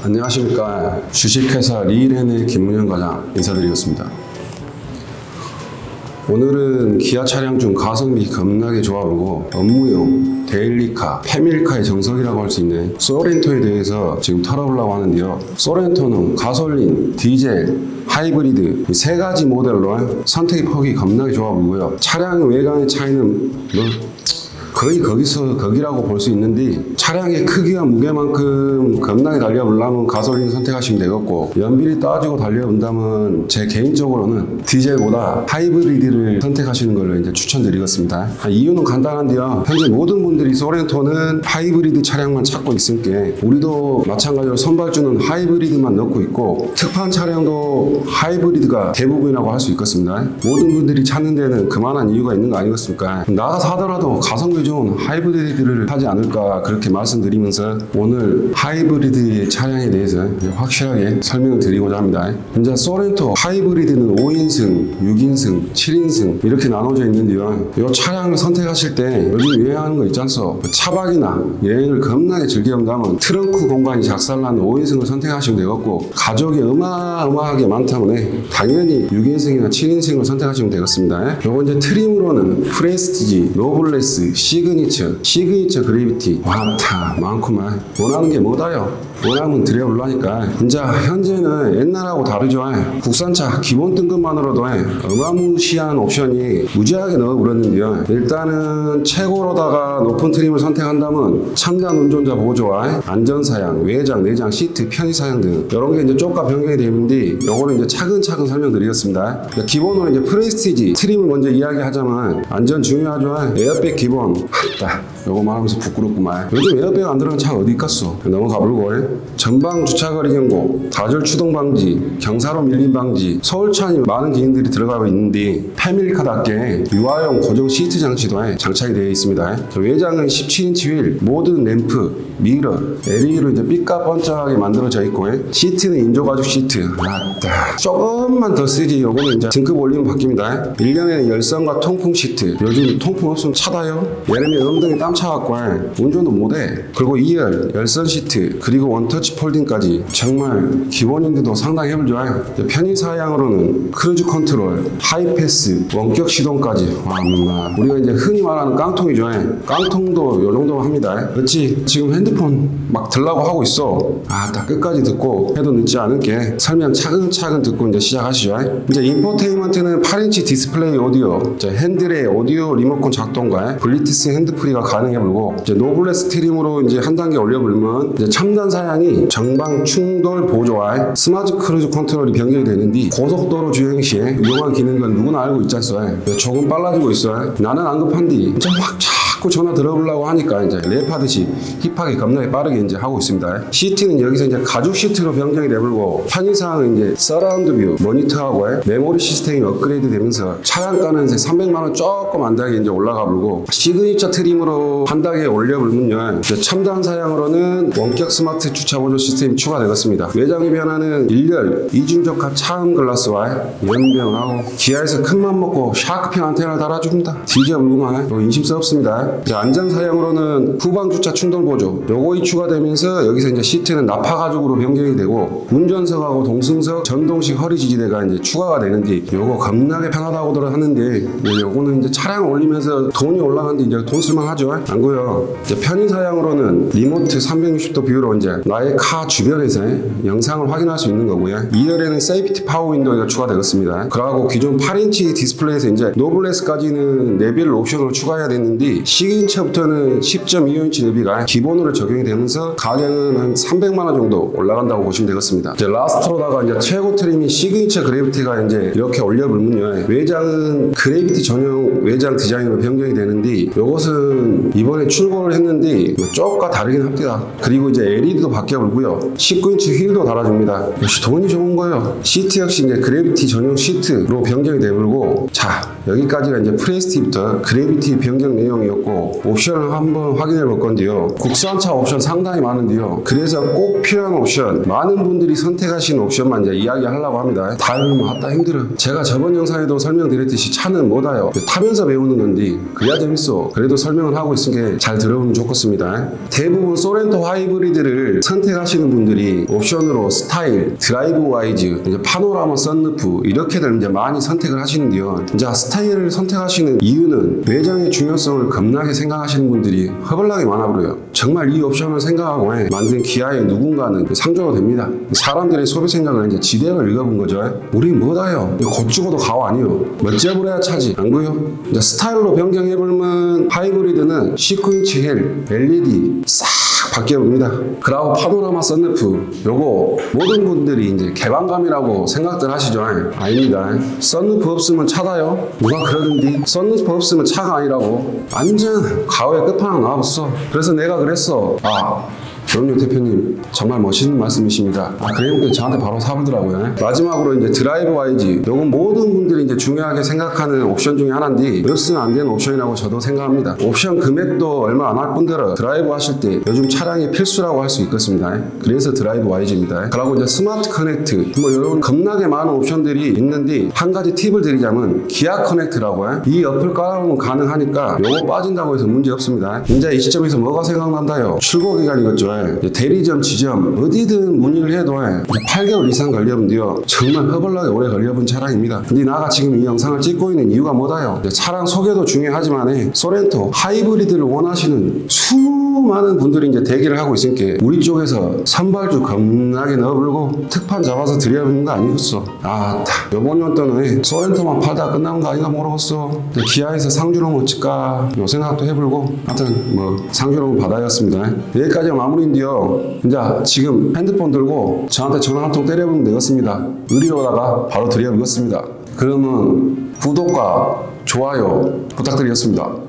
안녕하십니까 주식회사 리일엔의 김문현 과장 인사드리겠습니다. 오늘은 기아 차량 중 가성비 겁나게 좋아보고 업무용, 데일리카, 패밀카의 정석이라고 할 수 있는 소렌토에 대해서 지금 털어보려고 하는데요. 소렌토는 가솔린, 디젤, 하이브리드 이세 가지 모델로 선택의 폭이 겁나게 좋아 보이고요. 차량 외관의 차이는 뭐 거의 거기서 거기라고 볼 수 있는데 차량의 크기와 무게만큼 겁나게 달려보려면 가솔린 선택하시면 되겠고 연비를 따지고 달려본다면 제 개인적으로는 디젤보다 하이브리드를 선택하시는 걸로 이제 추천드리겠습니다. 아, 이유는 간단한데요. 현재 모든 분들이 소렌토는 하이브리드 차량만 찾고 있으니까 우리도 마찬가지로 선발주는 하이브리드만 넣고 있고 특판 차량도 하이브리드가 대부분이라고 할 수 있겠습니다. 모든 분들이 찾는 데는 그만한 이유가 있는 거 아니겠습니까? 나가서 하더라도 가성비 좋은 하이브리드를 하지 않을까 그렇게 말씀드리면서 오늘 하이브리드 차량에 대해서 확실하게 설명을 드리고자 합니다. 이제 소렌토 하이브리드는 5인승, 6인승, 7인승 이렇게 나눠져 있는데요. 이 차량을 선택하실 때 요즘 유행하는 거 있지 않소? 차박이나 여행을 겁나게 즐겨온다면 트렁크 공간이 작살나는 5인승을 선택하시면 되겠고 가족이 어마어마하게 많다면 당연히 6인승이나 7인승을 선택하시면 되겠습니다. 요거 이제 트림으로는 프레스티지, 노블레스, 시 그니처, 시그니처 그래비티 많다 많구만 원하는 게 뭐다요? 원하면 드려 올라니까. 이제 현재는 옛날하고 다르죠. 국산차 기본 등급만으로도 어마무시한 옵션이 무지하게 넣어버렸는데요. 일단은 최고로다가 높은 트림을 선택한다면 첨단 운전자 보조와 안전사양, 외장, 내장, 시트, 편의사양 등 이런 게 이제 쪽과 변경이 되는데 요거는 이제 차근차근 설명드리겠습니다. 그러니까 기본으로 이제 프레스티지 트림을 먼저 이야기하자면 안전 중요하죠. 에어백 기본. 딱 요거 말하면서 부끄럽구만 요즘 에어백 안 들어간 차가 어디 있겠어? 넘어가 불고 전방 주차거리 경고 다절 추동 방지 경사로 밀림 방지 서울차니 많은 기능들이 들어가고 있는데 패밀카답게 유아용 고정 시트 장치도 장착이 되어 있습니다 외장은 17인치 휠 모든 램프 미러 LED로 이제 삐까뻔쩍하게 만들어져 있고 시트는 인조가죽 시트. 맞다. 조금만 더 쓰지 요거는 이제 등급 올리면 바뀝니다 1년에는 열선과 통풍 시트. 요즘 통풍 없으면 차다요 들면 엉덩이 땀 차갖고 운전도 못해. 그리고 2열 열선 시트 그리고 원터치 폴딩까지 정말 기본인데도 상당히 해볼 좋아요 편의 사양으로는 크루즈 컨트롤 하이패스 원격 시동까지. 와 엄마 우리가 이제 흔히 말하는 깡통이죠 깡통도 요 정도 합니다 그렇지 지금 핸드폰 막 들라고 하고 있어. 아 다 끝까지 듣고 해도 늦지 않을게. 설명 차근차근 듣고 이제 시작하시죠 이제 인포테인먼트는 8인치 디스플레이 오디오 핸들의 오디오 리모컨 작동과 블리투스 핸드프리가 가능 해 불고 이제 노블레스 트림으로 이제 한 단계 올려 불면 이제 첨단 사양이 정방 충돌 보조와 스마트 크루즈 컨트롤이 변경이 되는데 고속도로 주행 시에 이용한 기능은 누구나 알고 있지 않소 조금 빨라지고 있어 나는 안 급한데 이제 확 자꾸 전화 들어보려고 하니까 이제 랩하듯이 힙하게 겁나게 빠르게 이제 하고 있습니다. 시트는 여기서 이제 가죽 시트로 변경이 되고 편의사항은 이제 서라운드 뷰 모니터하고 메모리 시스템이 업그레이드 되면서 차량가는 이제 300만 원 조금 안 되게 이제 올라가 불고 시그니처 트림으로 한 단계 올려 불면요 첨단 사양으로는 원격 스마트 주차 보조 시스템이 추가되겠습니다. 외장의 변화는 1열 이중적합 차음 글라스와 연병하고 기아에서 큰맘 먹고 샤크핀 안테나를 달아줍니다. 디젤 물구만 인심스럽습니다. 이제 안전 사양으로는 후방 주차 충돌 보조 요거이 추가되면서 여기서 이제 시트는 나파 가죽으로 변경이 되고 운전석하고 동승석 전동식 허리 지지대가 이제 추가가 되는데 요거 겁나게 편하다고들 하는데 요거는 이제 차량 올리면서 돈이 올라가는데 이제 돈 쓸만 하죠? 안고요? 이제 편의 사양으로는 리모트 360도 뷰로 이제 나의 카 주변에서 영상을 확인할 수 있는 거고요. 2열에는 세이프티 파워 윈도우가 추가되겠습니다. 그러고 기존 8인치 디스플레이에서 이제 노블레스까지는 내비를 옵션으로 추가해야 됐는데 12인치부터는 10.25인치 내비가 기본으로 적용이 되면서 가격은 한 300만 원 정도 올라간다고 보시면 되겠습니다. 이제 라스트로다가 이제 최고 트림이 시그니처 그래비티가 이제 이렇게 올려불면요. 외장은 그래비티 전용 외장 디자인으로 변경이 되는데 이것은 이번에 출고를 했는데 뭐 쪽과 다르긴 합니다. 그리고 이제 LED도 바뀌어불고요. 19인치 휠도 달아줍니다. 역시 돈이 좋은 거예요. 시트 역시 이제 그래비티 전용 시트로 변경이 되불고 자 여기까지가 이제 프레스티부터 그래비티 변경 내용이었고 있고 옵션을 한번 확인해 볼 건데요. 국산차 옵션 상당히 많은데요. 그래서 꼭 필요한 옵션 많은 분들이 선택하시는 옵션만 이제 이야기하려고 합니다. 다 배우면 아따 힘들어. 제가 저번 영상에도 설명드렸듯이 차는 뭐다요? 타면서 배우는 건데 그래야 재밌어. 그래도 설명을 하고 있으니까 잘 들어보면 좋겠습니다. 대부분 소렌토 하이브리드를 선택하시는 분들이 옵션으로 스타일, 드라이브 와이즈, 이제 파노라마 썬루프 이렇게들 이제 많이 선택을 하시는데요. 이제 스타일을 선택하시는 이유는 외장의 중요성을 겁나 게 생각하시는 분들이 허벌나게 많아버려요. 정말 이 옵션을 생각하고 만든 기아의 누군가는 상조가 됩니다. 사람들의 소비 생각을 이제 지대로 읽어본 거죠. 우리 뭐다요? 곧 죽어도 가오 아니요. 멋져버려야 차지. 안 보여? 이제 스타일로 변경해보면 하이브리드는 19인치 헬, LED 싹 바뀌어 봅니다. 그라우 파노라마 썬루프 요거 모든 분들이 이제 개방감이라고 생각들 하시죠? 아닙니다. 썬루프 없으면 차다요? 누가 그러던디? 썬루프 없으면 차가 아니라고 완전 가오의 끝판왕 나와봤어. 그래서 내가 그랬어. 아 그럼요 대표님 정말 멋있는 말씀이십니다. 아 그래요? 저한테 바로 사보더라고요. 마지막으로 이제 드라이브 와이즈 요건 모든 분들이 이제 중요하게 생각하는 옵션 중에 하나인데 없으면 안 되는 옵션이라고 저도 생각합니다. 옵션 금액도 얼마 안 할 뿐더러 드라이브 하실 때 요즘 차량이 필수라고 할 수 있겠습니다. 그래서 드라이브 와이즈입니다. 그리고 이제 스마트 커넥트 뭐 이런 겁나게 많은 옵션들이 있는데 한 가지 팁을 드리자면 기아 커넥트라고요. 이 어플 깔아보면 가능하니까 요거 빠진다고 해서 문제 없습니다. 이제 이 시점에서 뭐가 생각난다요? 출고 기간이겠죠. 이제 대리점, 지점 어디든 문의를 해도 8개월 이상 걸려본데요. 정말 허벌나게 오래 걸려본 차량입니다. 근데 나가 지금 이 영상을 찍고 있는 이유가 뭐다요? 차량 소개도 중요하지만 소렌토 하이브리드를 원하시는 수많은 분들이 이제 대기를 하고 있으니까 우리 쪽에서 선발주 겁나게 넣어불고 특판 잡아서 드려야 거 아니겠어? 아, 다. 요번 연도는 소렌토만 팔다가 끝나는 거 아닌가 모르겠어. 기아에서 상주로면 어찌까 요 생각도 해보고 하여튼 뭐 상주로면 받아야겠습니다. 여기까지 마무리 인데요. 이제 지금 핸드폰 들고 저한테 전화 한 통 때려보면 되겠습니다. 의리로다가 바로 드려보겠습니다. 그러면 구독과 좋아요 부탁드리겠습니다.